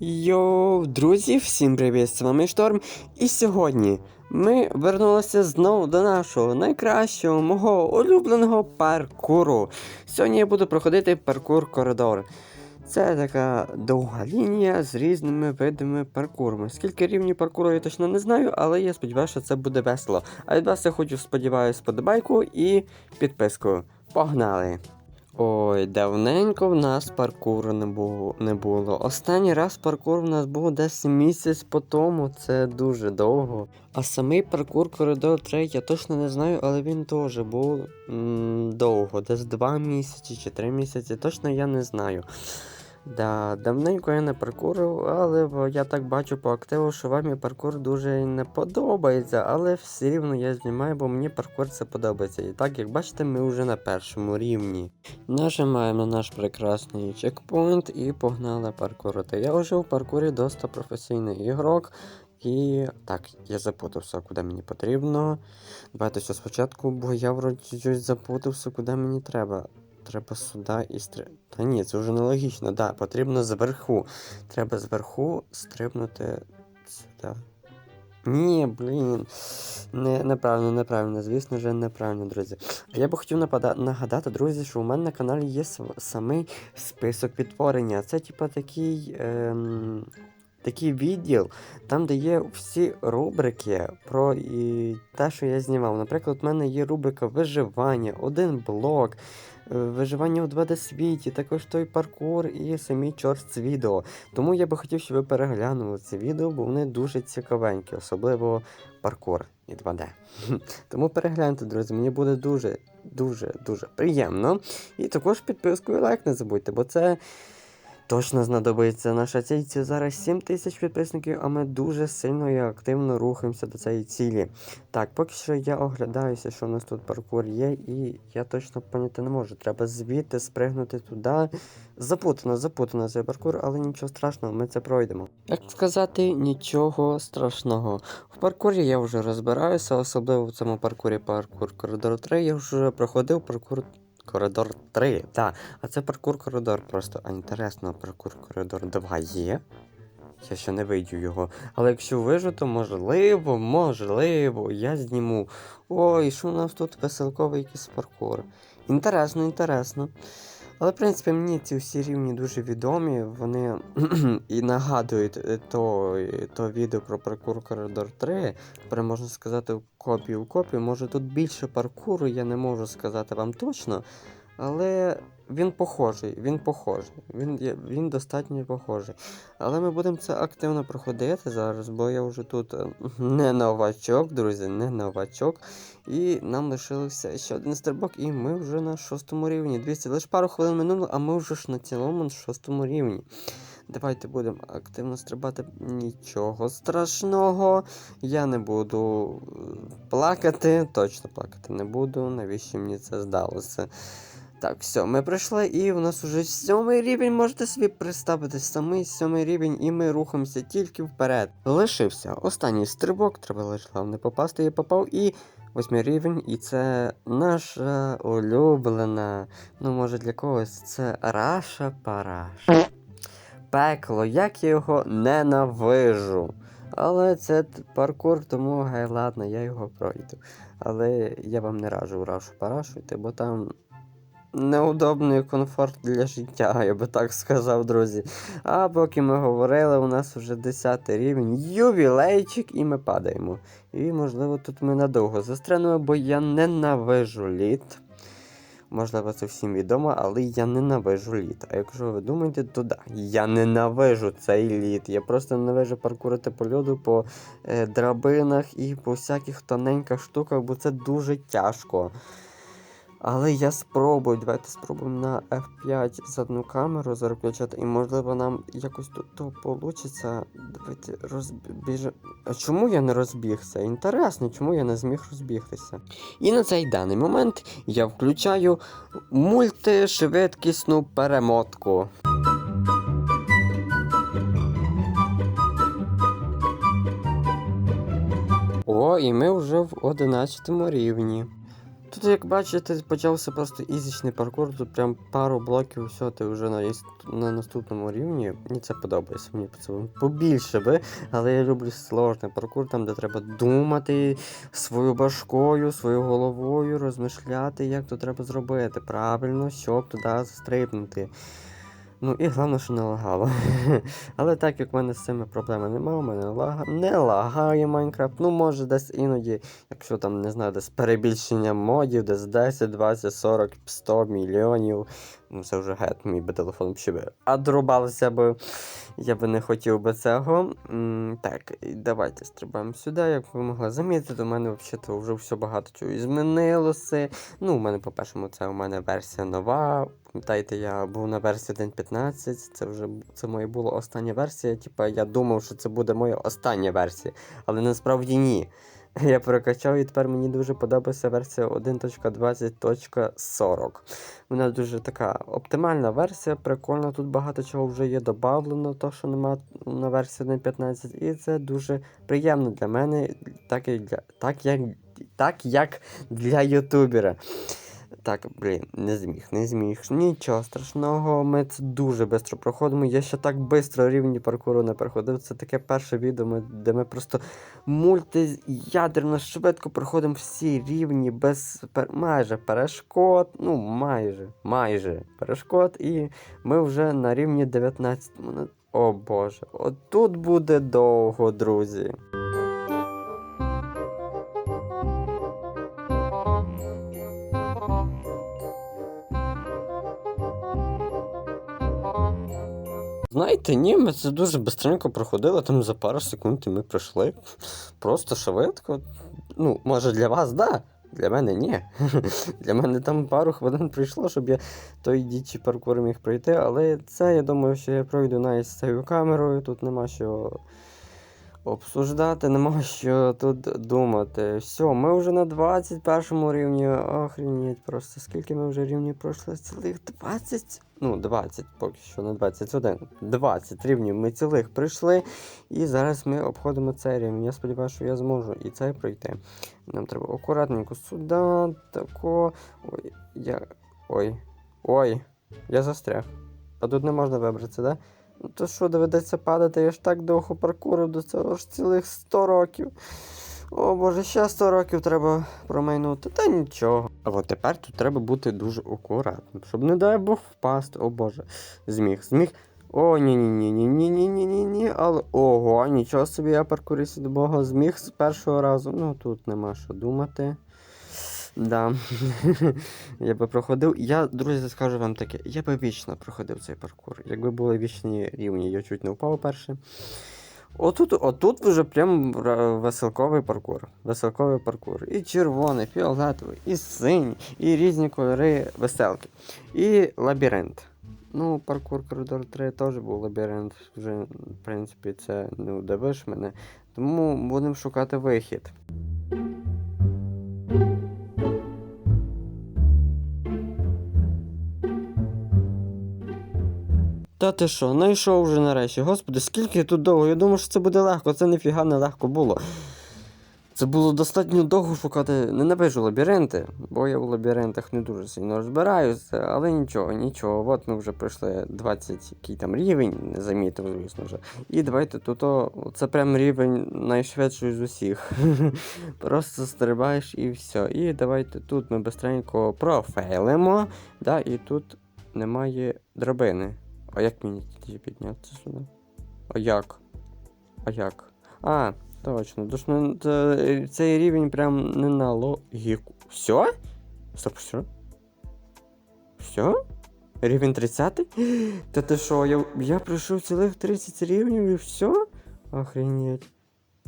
Йоу, друзі, всім привіт! З вами Шторм. І сьогодні ми вернулися знову до нашого найкращого, мого улюбленого паркуру. Сьогодні я буду проходити паркур коридор. Це така довга лінія з різними видами паркурами. Скільки рівнів паркуру я точно не знаю, але я сподіваюся, що це буде весело. А від вас я хочу сподіваюся, подобайку і підписку. Погнали! Ой, давненько в нас паркуру не було. не було. Останній раз паркур в нас був десь місяць по тому, це дуже довго. А самий паркур коридор 3 я точно не знаю, але він теж був м, довго, десь 2 місяці чи 3 місяці, точно я не знаю. Да, давненько я не паркурив, але я так бачу по активу, що вам і паркур дуже не подобається, але все рівно я знімаю, бо мені паркур це подобається. І так, як бачите, ми вже на першому рівні. Нажимаємо на наш прекрасний чекпоінт і погнали паркурити. Я вже в паркурі досить професійний ігрок. І так, я запутався, куди мені потрібно. Давайте все спочатку, бо я вроді щось запутався, куди мені треба. Треба сюди і стри... Та ні, це вже нелогічно. Да, потрібно зверху. Треба зверху стрибнути сюди. Ні, блін. Не, неправильно, неправильно, звісно ж, неправильно, друзі. А я би хотів напада... нагадати, друзі, що у мене на каналі є самий список підтворення. Це, типа, такий. Ем... Такий відділ, там, де є всі рубрики про і те, що я знімав. Наприклад, у мене є рубрика виживання, один блок, виживання у 2D світі, також той паркур і самі чорт відео. Тому я би хотів, щоб ви переглянули це відео, бо вони дуже цікавенькі, особливо паркур і 2D. Тому перегляньте, друзі, мені буде дуже, дуже, дуже приємно. І також підписку і лайк не забудьте, бо це. Точно знадобиться наша ціль. Це зараз 7 тисяч підписників, а ми дуже сильно і активно рухаємося до цієї цілі. Так, поки що я оглядаюся, що у нас тут паркур є, і я точно поняти не можу. Треба звідти спригнути туди. Запутано, запутано цей паркур, але нічого страшного, ми це пройдемо. Як сказати, нічого страшного. В паркурі я вже розбираюся, особливо в цьому паркурі паркур коридор 3. Я вже проходив паркур коридор 3. Так, а це паркур коридор просто. А інтересно, паркур коридор 2 є. Я ще не вийду його. Але якщо вижу, то можливо, можливо, я зніму. Ой, що у нас тут веселковий якийсь паркур. Інтересно, інтересно. Але, в принципі, мені ці всі рівні дуже відомі. Вони і нагадують е, то, то відео про паркур коридор 3. про, можна сказати в копію в копію. Може тут більше паркуру, я не можу сказати вам точно. Але він похожий, він похожий. Він, він достатньо похожий. Але ми будемо це активно проходити зараз, бо я вже тут е, не новачок, друзі, не новачок. І нам лишився ще один стрибок, і ми вже на шостому рівні. Дивіться, лише пару хвилин минуло, а ми вже ж на цілому шостому рівні. Давайте будемо активно стрибати. Нічого страшного. Я не буду е, плакати, точно плакати не буду. Навіщо мені це здалося? Так, все, ми пройшли, і у нас уже сьомий рівень, можете собі представити, самий сьомий рівень, і ми рухаємося тільки вперед. Лишився останній стрибок, треба лише головне попасти, я попав, і восьмий рівень, і це наша улюблена. Ну, може для когось це Раша Параша. Пекло, як я його ненавижу. Але це паркур, тому гай ладно, я його пройду. Але я вам не раджу Рашу Парашу бо там неудобний комфорт для життя, я би так сказав, друзі. А поки ми говорили, у нас вже 10 рівень, ювілейчик, і ми падаємо. І, можливо, тут ми надовго застрянемо, бо я ненавижу лід. Можливо, це всім відомо, але я ненавижу лід. А якщо ви думаєте, то да, я ненавижу цей лід. Я просто ненавижу паркурити по льоду, по е, драбинах і по всяких тоненьких штуках, бо це дуже тяжко. Але я спробую. Давайте спробуємо на F5 з одну камеру зараз і можливо нам якось тут то получиться. Давайте розбіж. А чому я не розбігся? Інтересно, чому я не зміг розбігтися? І на цей даний момент я включаю мультишвидкісну перемотку. О, і ми вже в 11 рівні. Тут, як бачите, почався просто ізічний паркур, тут прям пару блоків, все, ти вже на, на наступному рівні. Мені це подобається, мені це побільше би, але я люблю сложний паркур, там, де треба думати свою башкою, своєю головою, розмишляти, як то треба зробити правильно, щоб туди застрибнути. Ну і головне, що не лагало. Але так як в мене з цими проблеми немає, у мене лага... не лагає Майнкрафт. Ну, може, десь іноді, якщо там, не знаю, десь перебільшення модів, десь 10, 20, 40, 100 мільйонів. Ну, це вже гет, мій би телефон би одрубався би. Я би не хотів би цього. М, так, давайте стрибаємо сюди. Як ви могли замітити, у мене взагалі вже все багато чого і змінилося. Ну, у мене, по-першому, це у мене версія нова. Пам'ятаєте, я був на версії 1.15, це вже це моя була остання версія. Типа я думав, що це буде моя остання версія, але насправді ні. Я прокачав і тепер мені дуже подобається версія 1.20.40. Вона дуже така оптимальна версія, прикольна. Тут багато чого вже є додавлено, то що нема на версії 1.15, і це дуже приємно для мене, так як для, так як, так як для ютубера. Так, блін, не зміг, не зміг. Нічого страшного, ми це дуже швидко проходимо. Я ще так швидко рівні паркуру не проходив. Це таке перше відео, де ми просто мультиядерно швидко проходимо всі рівні без майже перешкод. Ну, майже, майже перешкод. І ми вже на рівні 19. Ну, О боже, отут буде довго, друзі. Знаєте, ні, ми це дуже швидко проходили, там за пару секунд і ми пройшли. Просто швидко. Ну, може для вас, да. Для мене ні. Для мене там пару хвилин прийшло, щоб я той дічий паркур міг пройти, але це я думаю, що я пройду навіть з цією камерою, тут нема що обсуждати, нема що тут думати. Все, ми вже на 21 рівні. Охренеть, просто скільки ми вже рівнів пройшли? Цілих 20? Ну, 20, поки що не 21. 20 рівнів ми цілих пройшли. І зараз ми обходимо цей рівень. Я сподіваюся, що я зможу і цей пройти. Нам треба акуратненько сюди, тако. Ой, я. Ой. Ой, я застряг. А тут не можна вибратися, да? Ну то що доведеться падати? Я ж так довго паркуру до цього ж цілих 100 років. О боже, ще 100 років треба промайнути, та нічого. А от тепер тут треба бути дуже акуратним, щоб, не дай Бог, впасти. О боже. Зміг, зміг. О, ні-ні-ні-ні-ні-ні-ні-ні, але ого, нічого собі я паркуріст до Бога зміг з першого разу. Ну тут нема що думати. Да. я би проходив. Я, друзі, скажу вам таке, я би вічно проходив цей паркур. Якби були вічні рівні, я чуть не впав перше. Отут, отут вже прям веселковий паркур. Веселковий паркур. І червоний, фіолетовий, і синій, і різні кольори веселки. І лабіринт. Ну, паркур коридор 3 теж був лабіринт. Вже, в принципі, це не удивиш мене. Тому будемо шукати вихід. Та ти що, знайшов вже нарешті. Господи, скільки тут довго? Я думав, що це буде легко, це ніфіга не легко було. Це було достатньо довго шукати. Ненавижу лабіринти, бо я в лабіринтах не дуже сильно розбираюся, але нічого, нічого. От ми вже пройшли 20 який там рівень, не замітив, звісно вже. І давайте тут, це прям рівень найшвидший з усіх. Просто стрибаєш і все. І давайте тут ми быстренько профейлимо. Да, і тут немає драбини. А як мені тоді піднятися сюди? А як? А як? А, точно. Тож ну, це- цей рівень прям не на логіку. Все? Стоп, що? Все? Рівень 30? Та ти що, я, я пройшов цілих 30 рівнів і все? Охренеть.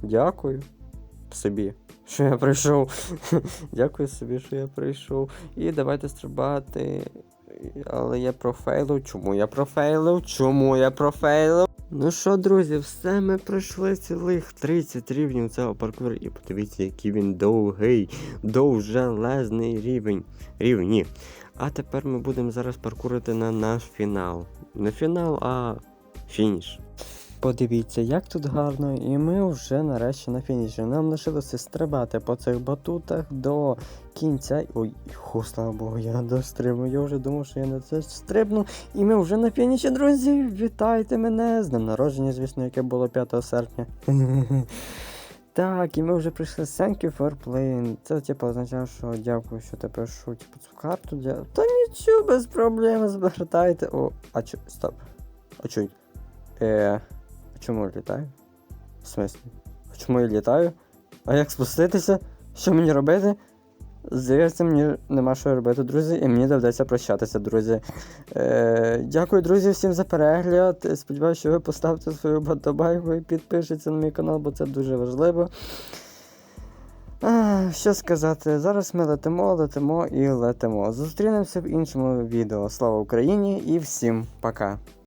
Дякую собі, що я прийшов. Дякую собі, що я прийшов. І давайте стрибати. Але я профейлив. Чому я профейлив? Чому я профейлив? Ну що, друзі, все ми пройшли цілих 30 рівнів цього паркуру. І подивіться, який він довгий, довжелезний рівень. Рівні. А тепер ми будемо зараз паркурити на наш фінал. Не фінал, а фініш. Подивіться, як тут гарно, і ми вже нарешті на фініші. Нам лишилося стрибати по цих батутах до кінця. Ой, ху, слава Богу, я дострибну. Я вже думав, що я на це стрибну. І ми вже на фініші, друзі. Вітайте мене з днем народження, звісно, яке було 5 серпня. Так, і ми вже прийшли Thank you for playing. Це типу означає, що дякую, що ти пишу типу, цю карту. Дя... Та нічого, без проблем, звертайте. О, а чо, стоп. А чо? Е, чому літаю? В смислі? Чому я літаю? А як спуститися? Що мені робити? Здається, мені нема що робити, друзі, і мені доведеться прощатися, друзі. Е, дякую, друзі, всім за перегляд. Сподіваюся, що ви поставите свою подобайку і підпишіться на мій канал, бо це дуже важливо. А, що сказати, зараз ми летимо, летимо і летимо. Зустрінемося в іншому відео. Слава Україні і всім пока!